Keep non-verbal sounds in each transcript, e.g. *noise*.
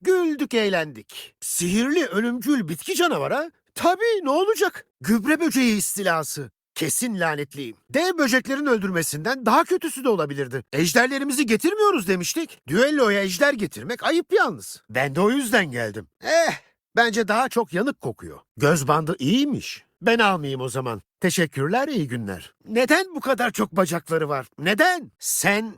güldük, eğlendik. Sihirli, ölümcül bitki canavara? Tabii, ne olacak? Gübre böceği istilası. Kesin lanetliyim. Dev böceklerin öldürmesinden daha kötüsü de olabilirdi. Ejderlerimizi getirmiyoruz demiştik. Düelloya ejder getirmek ayıp yalnız. Ben de o yüzden geldim. Eh, bence daha çok yanık kokuyor. Göz bandı iyiymiş. Ben almayayım o zaman. Teşekkürler, iyi günler. Neden bu kadar çok bacakları var? Neden? Sen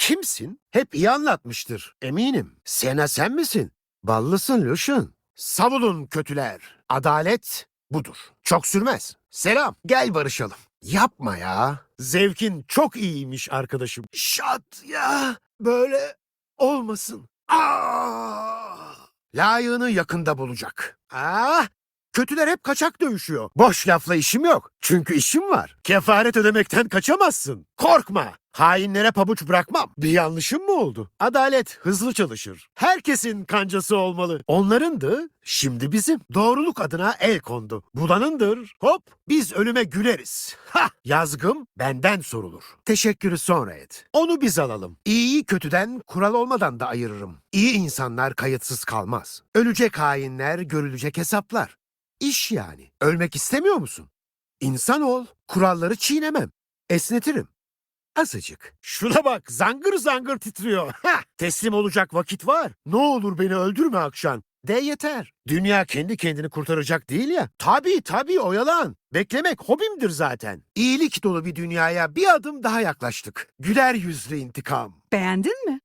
kimsin? Hep iyi anlatmıştır, eminim. Sena sen misin? Ballısın Lucian. Savunun kötüler. Adalet budur. Çok sürmez. Selam, gel barışalım. Yapma ya. Zevkin çok iyiymiş arkadaşım. Şat ya. Böyle olmasın. Aa! Layığını yakında bulacak. Ah! Kötüler hep kaçak dövüşüyor. Boş lafla işim yok. Çünkü işim var. Kefaret ödemekten kaçamazsın. Korkma. Hainlere pabuç bırakmam. Bir yanlışım mı oldu? Adalet hızlı çalışır. Herkesin kancası olmalı. Onlarındı, şimdi bizim. Doğruluk adına el kondu. Bulanındır. Hop, biz ölüme güleriz. Ha, yazgım benden sorulur. Teşekkürü sonra et. Onu biz alalım. İyiyi kötüden kural olmadan da ayırırım. İyi insanlar kayıtsız kalmaz. Ölecek hainler, görülecek hesaplar. İş yani. Ölmek istemiyor musun? İnsan ol. Kuralları çiğnemem. Esnetirim. Azıcık. Şuna bak zangır zangır titriyor. *laughs* Ha, teslim olacak vakit var. Ne olur beni öldürme Akşan. De yeter. Dünya kendi kendini kurtaracak değil ya. Tabii tabii oyalan. Beklemek hobimdir zaten. İyilik dolu bir dünyaya bir adım daha yaklaştık. Güler yüzlü intikam. Beğendin mi?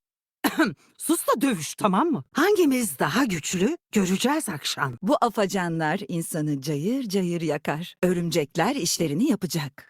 *clears throat* Sus da dövüş tamam mı? Hangimiz daha güçlü göreceğiz akşam. Bu afacanlar insanı cayır cayır yakar. Örümcekler işlerini yapacak.